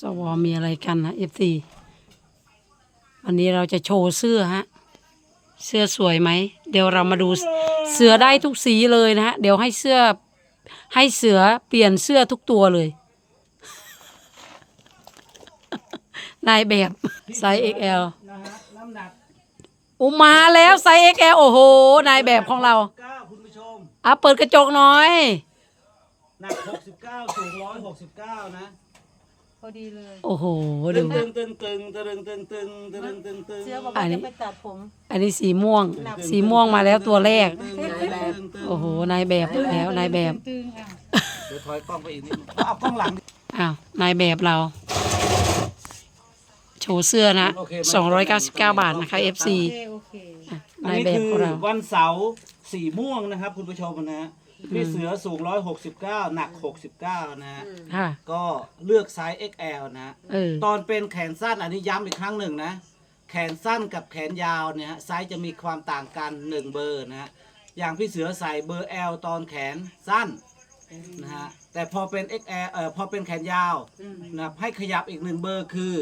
สวมีอะไรกันนะเอฟซีวันนี้เราจะโชว์เสื้อฮะ เสื้อสวยไหม เดี๋ยวเรามาดูเสือได้ทุกสีเลยนะฮะ เดี๋ยวให้เสื้อให้เสือเปลี่ยนเสื้อทุกตัวเลย นายแบบไซส์ XL นะฮะน้ำหนักอุมาแล้วไซส์ XL โอ้โห นายแบบของเรา เก้าคุณผู้ชม อะเปิดกระจกหน่อย หนัก สูง 169 นะ พอ ดีเลยโอ้โหตึดู งตึงตึงตึงตึงตึงตึงตึงตึงตึงเสื้อบอกอัว่านนี้ จะไปตัดผมอันนี้สีม่วง สีม่วงมาแล้วตัวแรกตึงตึงตึงตึงโอ้โหนายแบบมาแล้วนายแบบตึงอะเดี๋ยวถอยกล้องไปอีกนิดนึงเอากล้องหลังดิอ้าวนายแบบเรา โชว์เสื้อนะ299 บาทนะคะ FC โอเคโอเคอันนายนี้แบบคืของเรา วันเสาร์สีม่วงนะครับ คุณผู้ชมนะฮะ พี่เสือสูง169หนัก69นะฮะค่ะ ก็เลือกไซส์ XL นะฮะเออ ตอนเป็นแขนสั้นอันนี้ย้ำอีกครั้งหนึ่งนะ แขนสั้นกับแขนยาวเนี่ยฮะไซส์จะมีความต่างกัน1เบอร์นะฮะอย่างพี่เสือใส่เบอร์ L ตอนแขนสั้นนะฮะแต่พอเป็น XL เอ่อพอเป็นแขนยาวนะครับให้ขยับอีกหนึ่งเบอร์คือ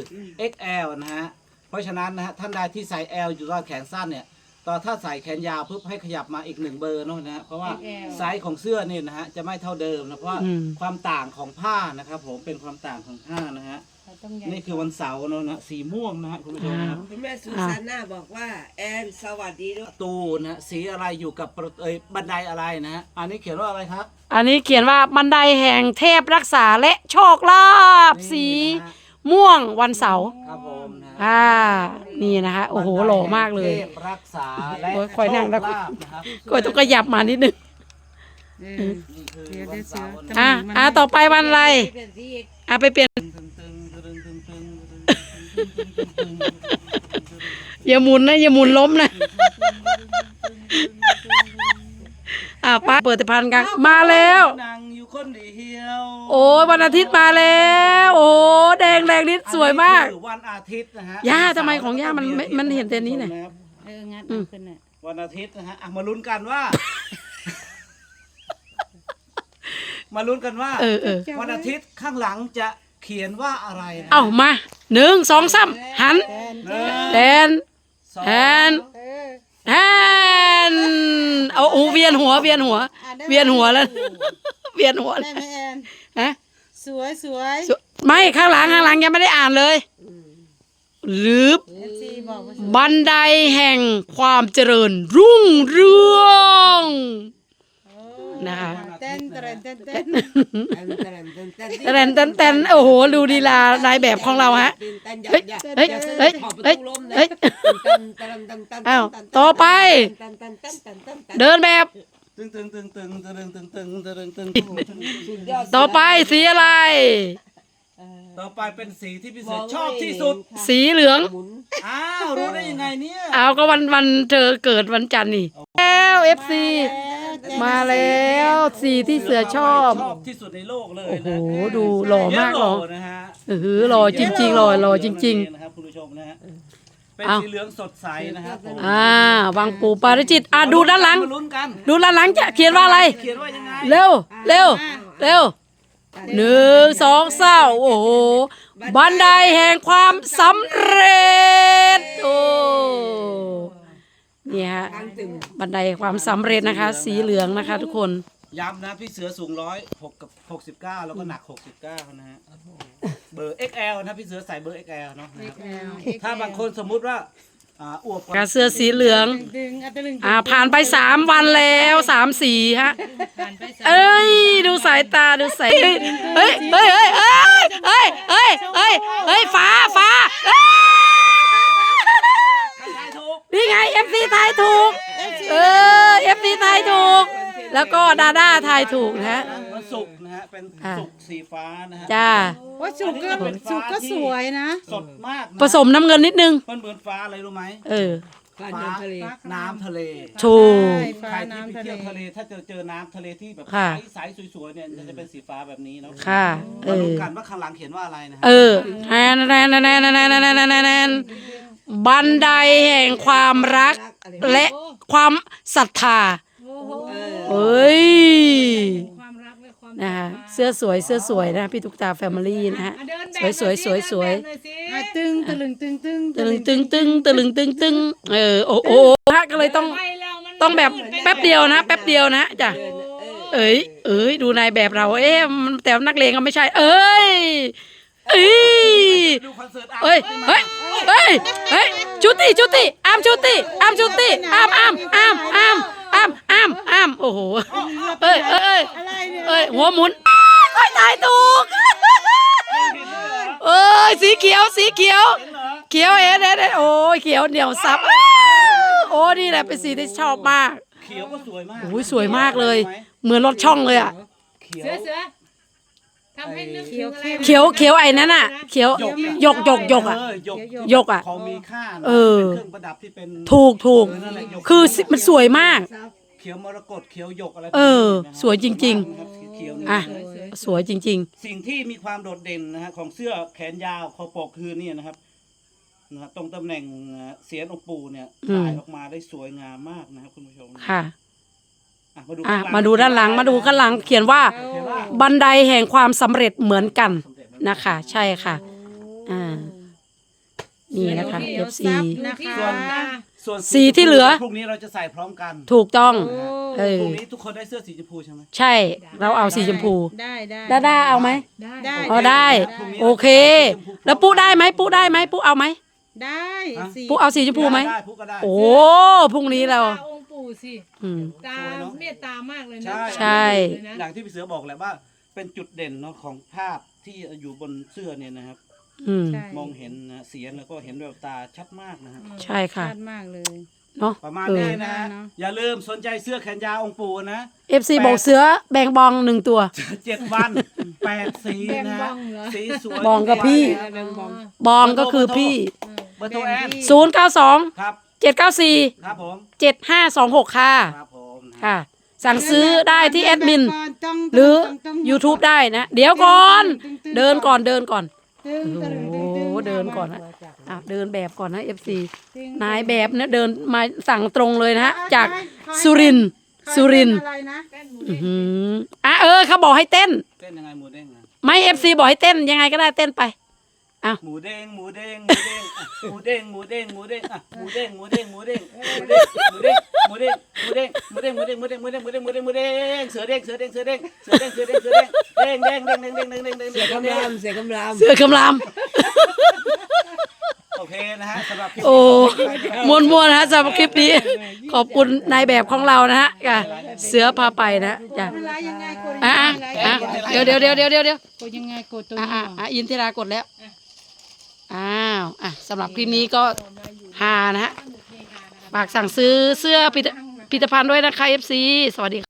XL นะฮะเพราะฉะนั้นนะฮะท่านใดที่ใส่ L อยู่ตอนแขนสั้นเนี่ย ตอนถ้าใส่แขนยาวปุ๊บให้ขยับมาอีกหนึ่งเบอร์เนาะนะฮะเพราะว่าไซส์ของเสื้อเนี่ยนะฮะจะไม่เท่าเดิมนะเพราะว่าอืม ความต่างของผ้านะครับผมเป็นความต่างของผ้านะฮะเราต้องใหญ่นี่คือวันเสาร์เนอะนะสีม่วงนะฮะคุณผู้ชมนะครับคุณแม่ซูซาน่าบอกว่า แอนสวัสดีด้วยประตูนะฮะสีอะไรอยู่กับประเอยบันไดอะไรนะฮะอันนี้เขียนว่าอะไรครับอันนี้เขียนว่าบันไดแห่งเทพรักษาและโชคลาภสีนี่นะฮะ ม่วงวันเสาร์ครับผมนะอ่า นี่นะคะโอ้โหหล่อมากเลยรักษาและอยคอยนั่งแล้วโครับก็ต้องขยับมานิดนึงอ่าร์ต่อไปวันอะไรอ่าไปเปลี่ยนอย่าหมุนนะอย่าหมุนล้มนะอ่าป้าเปิดแต่พันกันมาแล้ว นั่งอยู่คน โอ้ยวันอาทิตย์มาแล้ว โอ้แดงแดงนิดสวยมาก อันนี้คือวันอาทิตย์นะฮะย่าทำไมของย่ามันไม่มันเห็นแต่นี้น่ะครับเอองัดเอาขึ้นน่ะวันอาทิตย์นะฮะอะมาลุ้นกันว่า มาลุ้นกันว่า เออเออวันอาทิตย์ข้างหลังจะเขียนว่าอะไรนะเอามาหนึ่งสองสามหันหนึ่งแดนสองแดนแดนเอาโอ้เวียนหัวเวียนหัว เวียนหัวแล้ว เวียนหัวได้ไหมแอนฮะสวยสวยสไม่ข้างหลังข้างหลังยังไม่ได้อ่านเลย หรือเอฟซีบอกว่าบันไดแห่งความเจริญรุ่งเรืองนะคะ เต้นเต้นเต้นเต้นแอนเต้นเต้นเต้นแตนแตนแตนโอ้โห ดูดีลานายแบบของเราฮะ เต้นอย่าเฮ้ยอย่าเฮ้ย อย่าเฮ้ย ขอบประเฮ้ย ตูล้มนะเฮ้ยเต้นเต้นเต้นเต้นอ้าวต่อไป เต้นเต้นเต้นเต้นเต้นเต้นเดินแบบ ตึงตึงตึงตึงตึงตึงตึงตึงตึงตึงสุดยอดต่อไปสีอะไรต่อไปเป็นสีที่พิเศษชอบที่สุด สีเหลือง หมุนอ้าวรู้ได้ยังไงเนี่ยเอาก็วันวันเธอเกิดวันจันทร์นี่แล้วเอฟซีมาแล้วสีที่เสือชอบ ชอบที่สุดในโลกเลยโอ้โหดูหล่อมากหล่อเยลโนะฮะ เออหล่อจริงๆหล่อหล่อจริง ๆ นะครับคุณผู้ชมนะฮะ เป็นเอาสีเหลืองสดใสนะครับผมๆอ่าวังปูปาริจิตอะดูด้านหลัง มาลุ้นกันดูด้านหลังจะเขียนว่าอะไร เขียนว่ายังไงเร็วเร็วเร็วหนึ่งสองเศร้าโอ้โหบันไดแห่งความสำเร็จโอ้เนี่ยฮะทางตึงบันไดแห่งความสำเร็จนะคะ สีเหลืองนะคะ ทุกคนย้ำนะพี่เสือสูงร้อยหกกับหกสิบเก้าแล้วก็หนักหกสิบเก้านะฮะเบอร์ XL นะพี่เสือใส่เบอร์ XL เนาะนะครับถ้าบางคนสมมุติว่าอ่าอวบกกาว่าเสื้อสีเหลือง ดึงอะดึงอ่าผ่านไปสามวันแล้วสามสีฮะผ่านไปสามเอ้ย ดูสายตาดูสายเฮ้ยเฮ้ยเฮ้ยเฮ้ยเฮ้ยเฮ้ยเฮ้ยเฮ้ยฟ้าฟ้าเอ้ยใครทายถูกนี่ไงเอฟซีทายถูก เออเอฟซีทายถูก แล้วก็ดาด้าทายถูกนะฮะ เป็นอ่าศุกร์สีฟ้านะฮะจ้า ว่าสุกก็สุกก็สวยนะ สดมากนะผสมน้ำเงินนิดนึง มันเหมือนฟ้าอะไรรู้ไหมเออ ฟ้าเดินทะเล น้ำทะเลถูก ใช่ฟ้าใครที่น้ำไปทะเล เที่ยวทะเลถ้าเจอเจอน้ำทะเลที่แบบค่ะใสๆสวยๆเนี่ยจะเป็นสีฟ้าแบบนี้เนาะค่ะ เอมาดูอกันว่าข้างหลังเขียนว่าอะไรนะฮะ เออแนนแนนแนนแนนแนนแนนแนนแนนบันไดแห่งความรัก และความศรัทธาโอ้โหเอ้ย นะคะเสื้อสวยเสื้อสวยนะพี่ตุ๊กตาแฟมิลี่นะฮะอะเดินสวยสวยสวยสวยเดินแบบหน่อยสิอะตึงตะลึงตึงตึงตึงตึงตึงตึงตึงตึงเออโอ้โอ้ฮะก็เลยต้องไม่แล้วมันต้องแบบแป๊บเดียวนะ แป๊บเดียวนะจ้ะเออเอ้ยเอ้ยดูนายแบบเรา เอ๊ะมันแต่นักเลงก็ไม่ใช่ เอ้ยเอ้ยดูคอนเสิร์ตเอ้ยเฮ้ยเฮ้ยเฮ้ยจุติจุติอามจุติอามจุติอามอามอามอามอามอามอามโอ้โหเอ้ยเอ้ย เอ้ยอะไรเนี่ยเอ้ยหัวหมุนค่อยตายถูกเอ้ยสีเขียวสีเขียว เขียวเอ็ดเอ็ดเอ็ดโอ้ยเขียวเหนียวซับอ้าวโอ้นี่แหละเป็นสีที่ชอบมากเขียวก็สวยมากโอ้ยสวยมากเลย เหมือนรถช่องเลยอะเขียว เสือเสือทำให้นึกถึงอะไรนะเขียวเขียวไอ้นั่นอะ เขียวหยกหยกหยกอะเหยกหยกอะของมีค่านะเออเป็นเครื่องประดับที่เป็นถูกถูกคือสิมันสวยมาก เขียวมรกตเขียวหยกอะไรเออพกนี้นะครับสวยจริงเขียวนี่อะสวยจริง สิ่งที่มีความโดดเด่นนะฮะของเสื้อแขนยาวคอปกคือเนี่ยนะครับนะฮะตรงตำแหน่งเสียนองค์ปู่เนี่ยอืม ถ่ายออกมาได้สวยงามมากนะครับคุณผู้ชมๆ ค่ะ อะมาดูอะ ข้งล่งมาดูด้านหลัง มาดูข้างหลัง เขียนว่า เขียนว่า บันไดแห่งความสำเร็จเหมือนกันนะคะ ใช่ค่ะ อ่า นี่นะคะ FC นะคะส่วน ส่วนสีที่เหลือ พรุ่งนี้เราจะใส่พร้อมกัน ถูกต้อง เออพรุ่งนี้ทุกคนได้เสื้อสีชมพูใช่ไหมใช่ เราเอาสีชมพูได้ได้ดาด้าเอาไหม ได้อ๋อได้โอเค แล้วปุ๊ได้ไหมปุ๊ได้ไหมปุ๊เอาไหมได้สิปุ๊เอาสีชมพูไหมได้ปุ๊ก็ได้ โอ้พรุ่งนี้เราตาองค์ปู่สิ อืม ตาเมตตามากเลยนะใช่ใช่ เลยนะ อย่างที่พี่เสือบอกแหละว่า เป็นจุดเด่นเนาะของภาพที่อยู่บนเสื้อเนี่ยนะครับ อืม ใช่มองเห็นนะเสียงแล้วก็เห็นแววตาชัดมากนะฮะ ใช่ค่ะ ชัดมากเลย เนาะประมาณเออนี้นะฮะเนอะอย่าลืมสนใจเสื้อแขนยาวองค์ปู่นะ FC บอกเสือแบ่งบองหนึ่งตัว เจ็ดวันแปดสีนะฮะแบ่งบ้องเหรอ สีสวยบองกับพี่ แบ่งบอง บองก็คือพี่ เบอร์โทรแอนศูนย์เก้าสองครับเจ็ดเก้าสี่ครับผมเจ็ดห้าสองหกค่ะ ครับผมนะค่ะ สั่งซื้อได้ที่แอดมินต้องหรือต้องต้อง YouTube ได้นะ เดี๋ยวก่อน เดินก่อนเดินก่อนตึงตะลึงตึงตึงโอ้เดินก่อนนะ อะเดินแบบก่อนนะ FC ตึงนายแบบเนี่ยเดินมาสั่งตรงเลยนะฮะอะจากขอให้สุรินทร์ขอให้สุรินทร์อะไรนะอื้อหืออะเออเขาบอกให้เต้น เต้นยังไงหมูเด้งอะไม่ FC บอกให้เต้นยังไงก็ได้เต้นไป หมูเด้งหมูเด้งหมูเด้งอะหมูเด้งหมูเด้งหมูเด้งอะหมูเด้งหมูเด้งหมูเด้งหมูเด้งหมูเด้งหมูเด้งหมูเด้งหมูเด้งหมูเด้งหมูเด้งหมูเด้งหมูเด้งหมูเด้งหมูเด้งเสือเด้งเสือเด้งเสือเด้งเสือเด้งเสือเด้งเสือเด้งเด้งเด้งเด้งเด้งเด้งเด้งเด้งเด้งเสียเด้งกำลามเสียกำลาม เสือกำลาม โอเคนะฮะสำหรับคลิปโอ้มวนมวนๆนะฮะสำหรับคลิปนี้ ขอบคุณนายแบบของเรานะฮะจ้ะเสือพาไปนะจ้ะเวลายังไงกดอะยังไงอะเดี๋ยวเดี๋ยวเดี๋ยวเดี๋ยวเดี๋ยวเดี๋ยวกดยังไงกดตัวอะนี้อะอะอินทิรากดแล้วอ้าวอะสำหรับคลิปนี้ก็ฮานะฮะฝากสั่งซื้อเสื้อผลิตผลิตภัณฑ์ด้วยนะคะ FC สวัสดีค่ะ